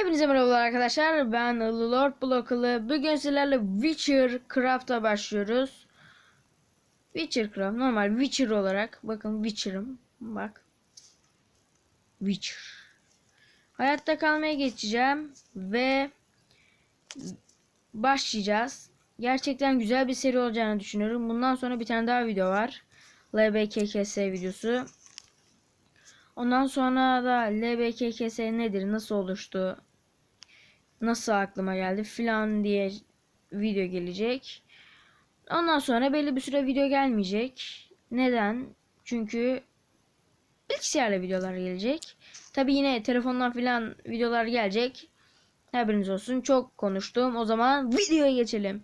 Hepinize merhabalar arkadaşlar. Ben Lord Blockalı. Bugün sizlerle Witcher Craft'a başlıyoruz. Witcher Craft normal Witcher olarak. Bakın Witcher'ım. Bak. Witcher. Hayatta kalmaya geçeceğim ve başlayacağız. Gerçekten güzel bir seri olacağını düşünüyorum. Bundan sonra bir tane daha video var. LBKKS videosu. Ondan sonra da LBKKS nedir, nasıl oluştu, nasıl aklıma geldi filan diye video gelecek. Ondan sonra belli bir süre video gelmeyecek. Neden? Çünkü bilgisayarla videolar gelecek. Tabi yine telefondan filan videolar gelecek. Haberiniz olsun. Çok konuştum. O zaman videoya geçelim.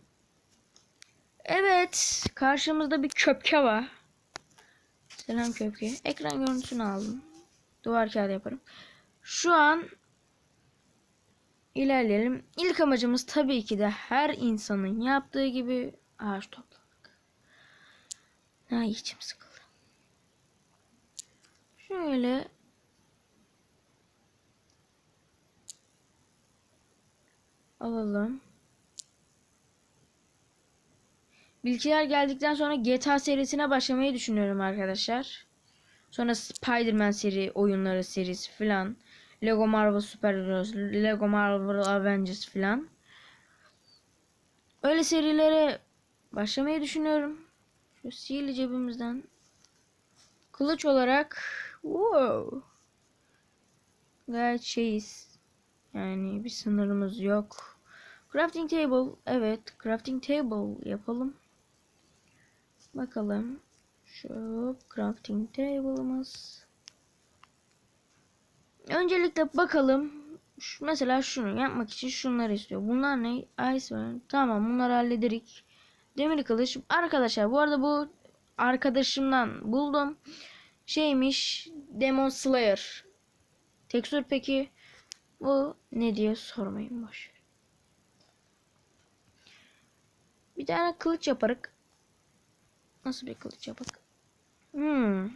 Evet. Karşımızda bir köpke var. Selam köpke. Ekran görüntüsünü aldım. Duvar kağıdı yaparım. Şu an ilerleyelim. İlk amacımız tabii ki de her insanın yaptığı gibi ağaç toplamak. Ay içim sıkıldı. Şöyle alalım. Bilgiler geldikten sonra GTA serisine başlamayı düşünüyorum arkadaşlar. Sonra Spider-Man seri oyunları serisi filan. Lego Marvel Super Heroes, Lego Marvel Avengers filan. Öyle serilere başlamayı düşünüyorum. Şu sihirli cebimizden kılıç olarak wow. Gayet şeyiz. Yani bir sınırımız yok. Crafting table. Evet, crafting table yapalım. Bakalım. Şu crafting table'ımız. Öncelikle bakalım. Şu, mesela şunu yapmak için şunları istiyor. Bunlar ne? Ice var. Tamam bunları hallederik. Demir kılıç. Arkadaşlar bu arada bu arkadaşımdan buldum. Şeymiş. Demon Slayer. Tekstür peki. Bu ne diye sormayın boş. Bir tane kılıç yaparık. Nasıl bir kılıç yapak? Hmm.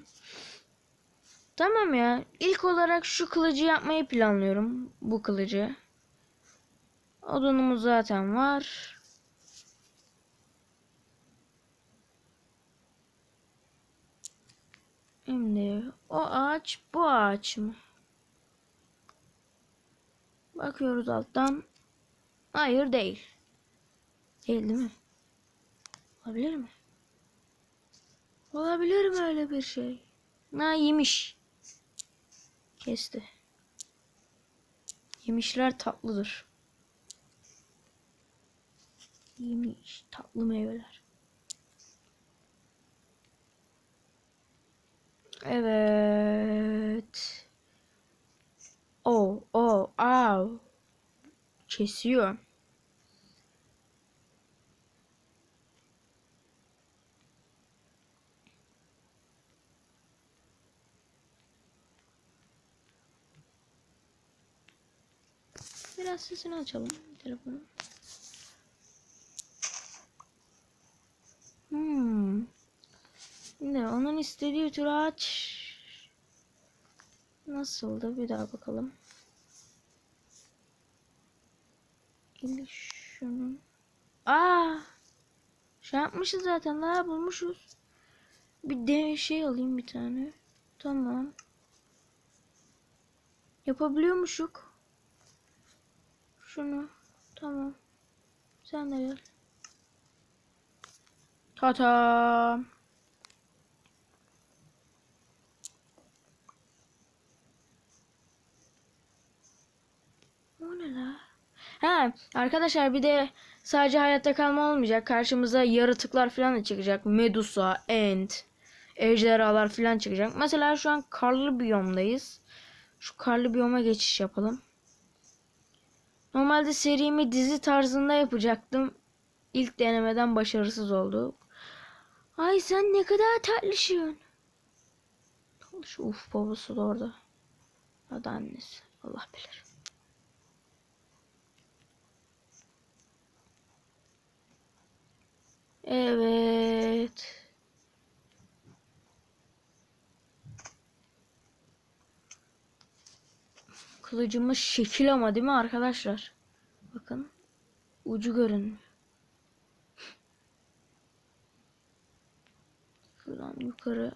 Tamam ya. İlk olarak şu kılıcı yapmayı planlıyorum. Bu kılıcı. Odunumuz zaten var. Şimdi o ağaç bu ağaç mı? Bakıyoruz alttan. Hayır değil. Değil değil mi? Olabilir mi? Olabilir mi öyle bir şey? Na yemiş. Kesti. Yemişler tatlıdır. Yemiş tatlı meyveler. Evet. O, o, av. Kesiyor. Biraz sesini açalım telefonu. Hmm. Şimdi onun istediği tür ağaç nasıldı bir daha bakalım. Şimdi şunun. Aa! Şey yapmışız zaten daha bulmuşuz. Bir de şey alayım bir tane. Tamam. Yapabiliyormuşuk. Şunu. Tamam. Sen de gel. Tata. O ne la? Ha, arkadaşlar bir de sadece hayatta kalma olmayacak. Karşımıza yaratıklar falan da çıkacak. Medusa, Ent, ejderhalar falan çıkacak. Mesela şu an karlı biyomdayız. Şu karlı biyoma geçiş yapalım. Normalde serimi dizi tarzında yapacaktım. İlk denemeden başarısız oldu. Ay sen ne kadar tatlısın. Tatlışı uf babası da orada. Ya da annesi. Allah bilir. Evet. Kılıcımız şekil ama değil mi arkadaşlar? Bakın. Ucu görünmüyor. Şuradan yukarı.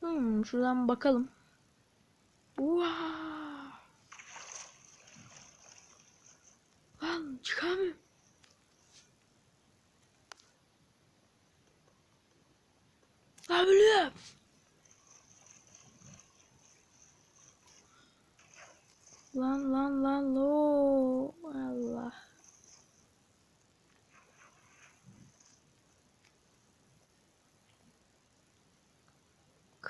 Hmm, şuradan bakalım. Wow. Lan çıkamıyorum. Lan ölüyorum. Lan lan lan lo. Allah.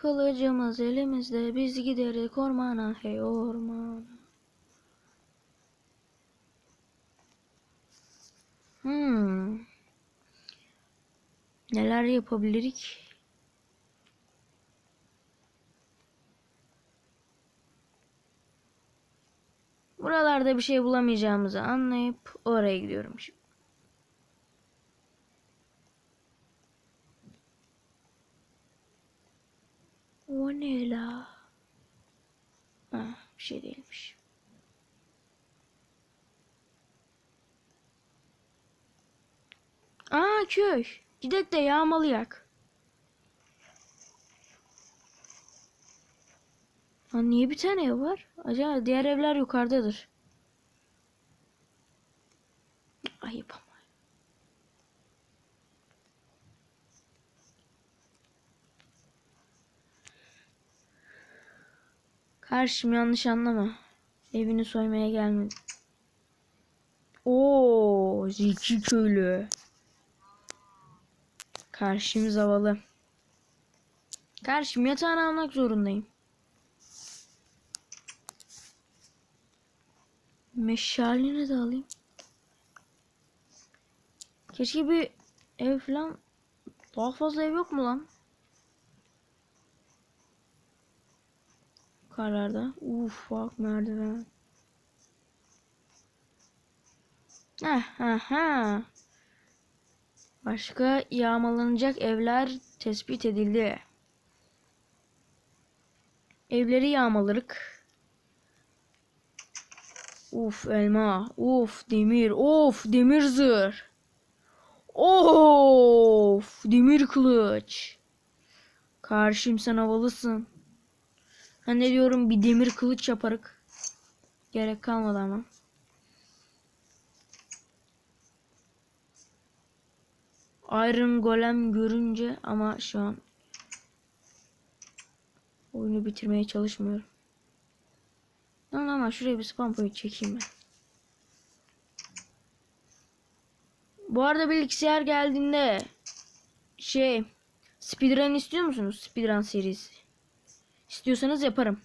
Kılıcımız elimizde biz giderik ormana hey ormana. Hmm. Neler yapabilirik? Buralarda bir şey bulamayacağımızı anlayıp oraya gidiyorum şimdi. O ne la? Ha, bir şey değilmiş. Aa köy. Gidek de yağmalayak. Lan niye bir tane ev var? Acaba diğer evler yukarıdadır. Ayıp ama. Karşım yanlış anlama. Evini soymaya gelmedim. Oo, zeki köylü. Karşımız havalı. Karşım yatağını almak zorundayım. Meşalini de alayım. Keşke bir ev falan daha fazla ev yok mu lan? Karlarda. Uf bak merdiven. Heh, heh, heh. Başka yağmalanacak evler tespit edildi. Evleri yağmalarık. Uf elma. Uf demir. Of demir zırh. Of demir kılıç. Karşım sen havalısın. Ben ne diyorum bir demir kılıç yaparık. Gerek kalmadı ama. Iron Golem görünce ama şu an oyunu bitirmeye çalışmıyorum. Lan ama şuraya bir spam point çekeyim ben. Bu arada bilgisayar geldiğinde şey speedrun istiyor musunuz? Speedrun serisi. İstiyorsanız yaparım.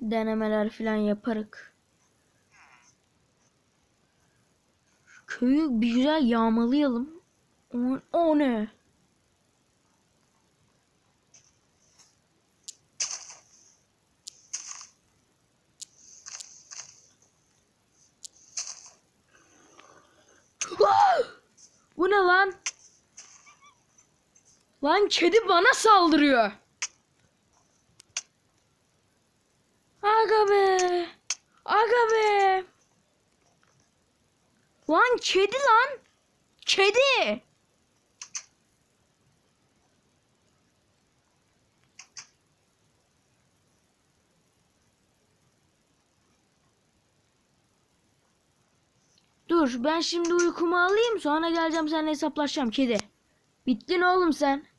Denemeler falan yaparık. Köyü bir güzel yağmalayalım. O, o ne? Ah! Bu ne lan? Lan kedi bana saldırıyor. Aga be. Aga be. Lan kedi lan. Kedi. Dur ben şimdi uykumu alayım sonra geleceğim seninle hesaplaşacağım kedi. Bittin oğlum sen.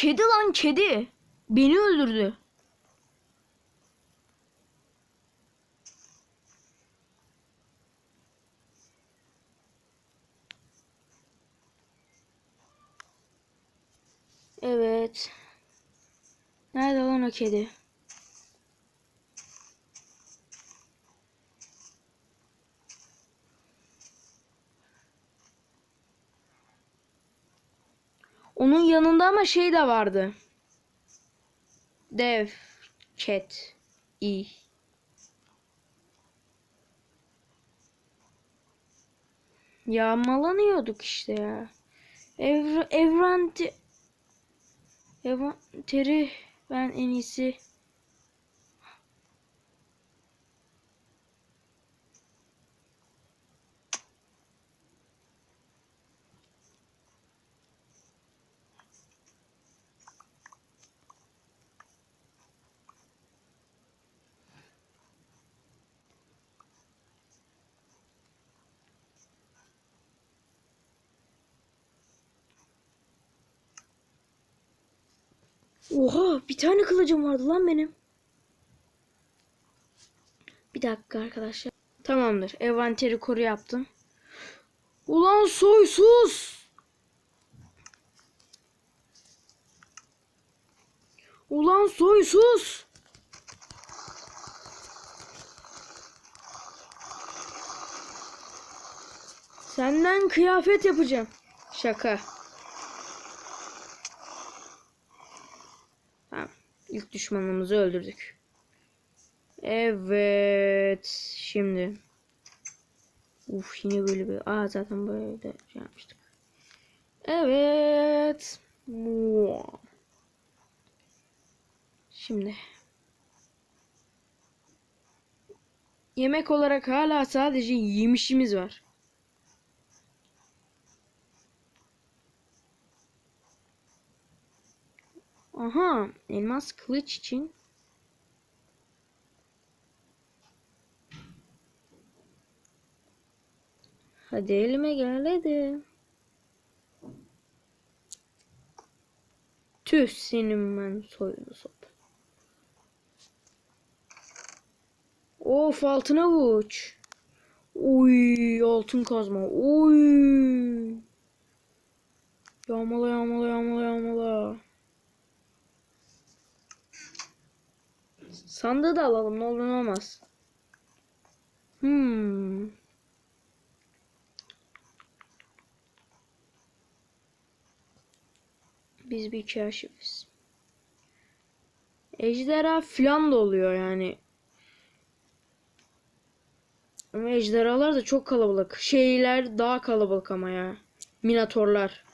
Kedi lan kedi. Beni öldürdü. Evet. Nerede lan o kedi? Onun yanında ama şey de vardı. Dev. Cat. iyi. Yağmalanıyorduk işte ya. Evr evren Evanteri ben en iyisi Oha bir tane kılıcım vardı lan benim. Bir dakika arkadaşlar. Tamamdır. Evanteri koru yaptım. Ulan soysuz. Ulan soysuz. Senden kıyafet yapacağım. Şaka. Tamam. İlk düşmanımızı öldürdük. Evet. Şimdi. Uf yine böyle bir. Aa zaten böyle de şey yapmıştık. Evet. Şimdi. Yemek olarak hala sadece yemişimiz var. Aha, elmas kılıç için Hadi elime gel hadi. Tüh senin ben soyunu sop. Of altına uç. Uy altın kazma. Uy. Yağmala yağmala yağmala yağmala. Sandığı da alalım ne olur ne olmaz. Hmm. Biz bir kaşifiz. Ejderha falan da oluyor yani. Ama ejderhalar da çok kalabalık. Şeyler daha kalabalık ama ya. Minatorlar.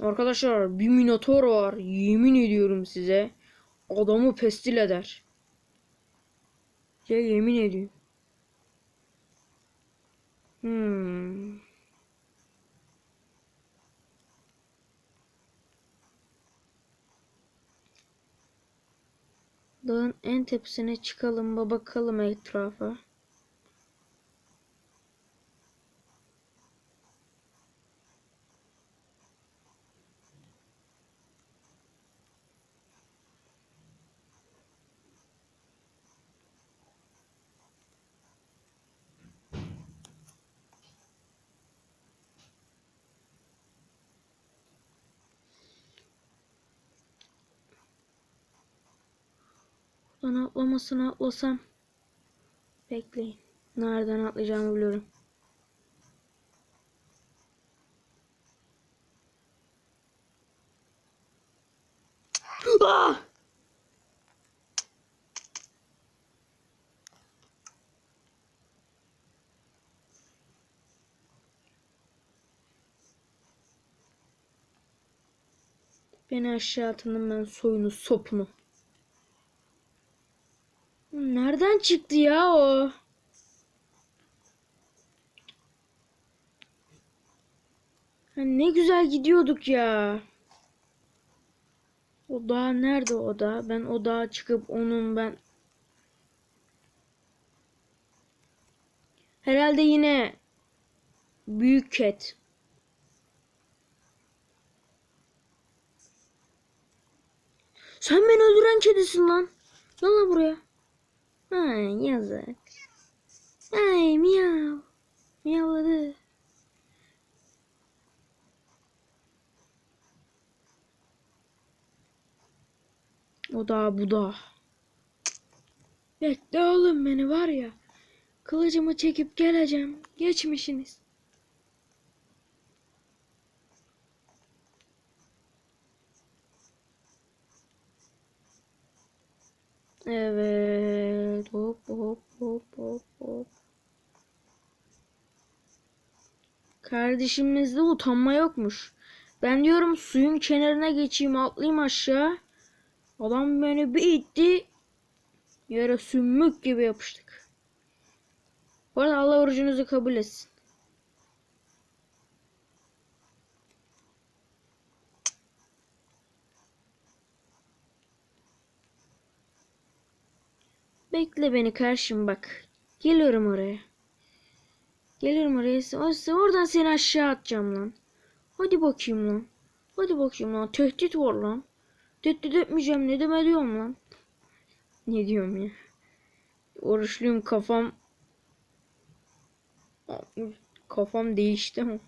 Arkadaşlar bir minator var. Yemin ediyorum size. Adamı pestil eder. Ya yemin ediyorum. Hmm. Dağın en tepesine çıkalım ba bakalım etrafa. Buradan atlamasını atlasam. Bekleyin. Nereden atlayacağımı biliyorum. Ah! Beni aşağı atın ben soyunu sopunu. Nereden çıktı ya o? Ha, ne güzel gidiyorduk ya. O dağ nerede o dağ? Ben o dağa çıkıp onun ben Herhalde yine büyük ket. Sen beni öldüren kedisin lan. Gel lan buraya. Ay yazık. Ay miyav. Miyavladı. O da bu da. Bekle oğlum beni var ya. Kılıcımı çekip geleceğim. Geçmişiniz. Evet. Hop hop hop hop hop. Kardeşimizde utanma yokmuş. Ben diyorum suyun kenarına geçeyim atlayayım aşağı. Adam beni bir itti. Yere sümük gibi yapıştık. Bu arada Allah orucunuzu kabul etsin. Bekle beni karşım bak. Geliyorum oraya. Geliyorum oraya. O- Oradan seni aşağı atacağım lan. Hadi bakayım lan. Hadi bakayım lan. Tehdit var lan. Tehdit etmeyeceğim. Ne deme diyorum lan. Ne diyorum ya. Oruçluyum kafam. Kafam değişti.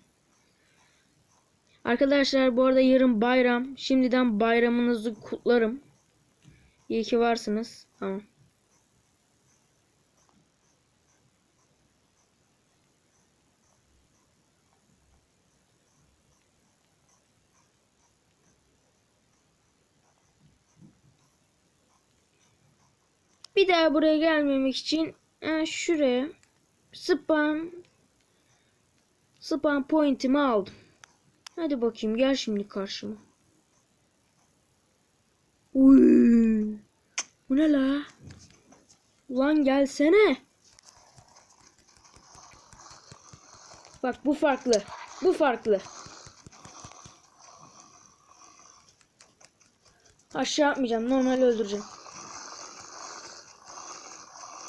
Arkadaşlar bu arada yarın bayram. Şimdiden bayramınızı kutlarım. İyi ki varsınız. Tamam. Bir daha buraya gelmemek için e, şuraya spam spam point'imi aldım. Hadi bakayım gel şimdi karşıma. Uy. Bu ne la? Ulan gelsene. Bak bu farklı. Bu farklı. Aşağı atmayacağım. Normal öldüreceğim.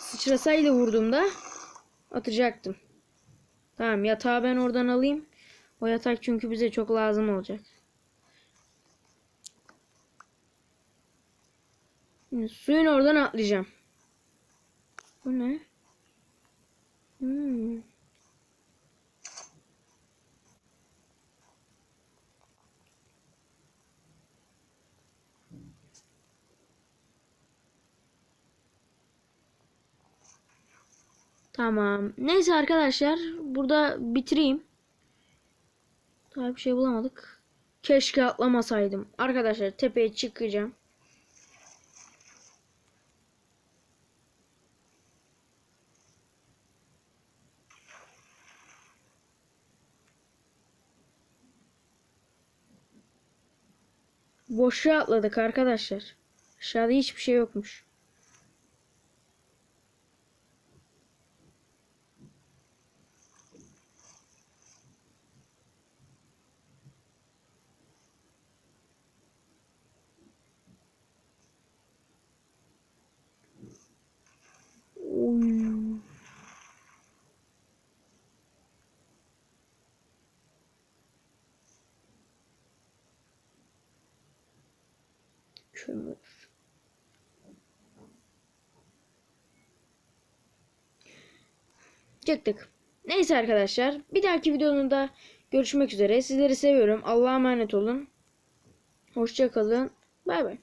Sıçrasaydı vurduğumda atacaktım. Tamam yatağı ben oradan alayım. O yatak çünkü bize çok lazım olacak. Şimdi suyun oradan atlayacağım. Bu ne? Hmm. Tamam. Neyse arkadaşlar burada bitireyim. Daha bir şey bulamadık. Keşke atlamasaydım. Arkadaşlar tepeye çıkacağım. Boşa atladık arkadaşlar. Aşağıda hiçbir şey yokmuş. Kömür. Çıktık. Neyse arkadaşlar. Bir dahaki videonun görüşmek üzere. Sizleri seviyorum. Allah'a emanet olun. Hoşça kalın. Bay bay.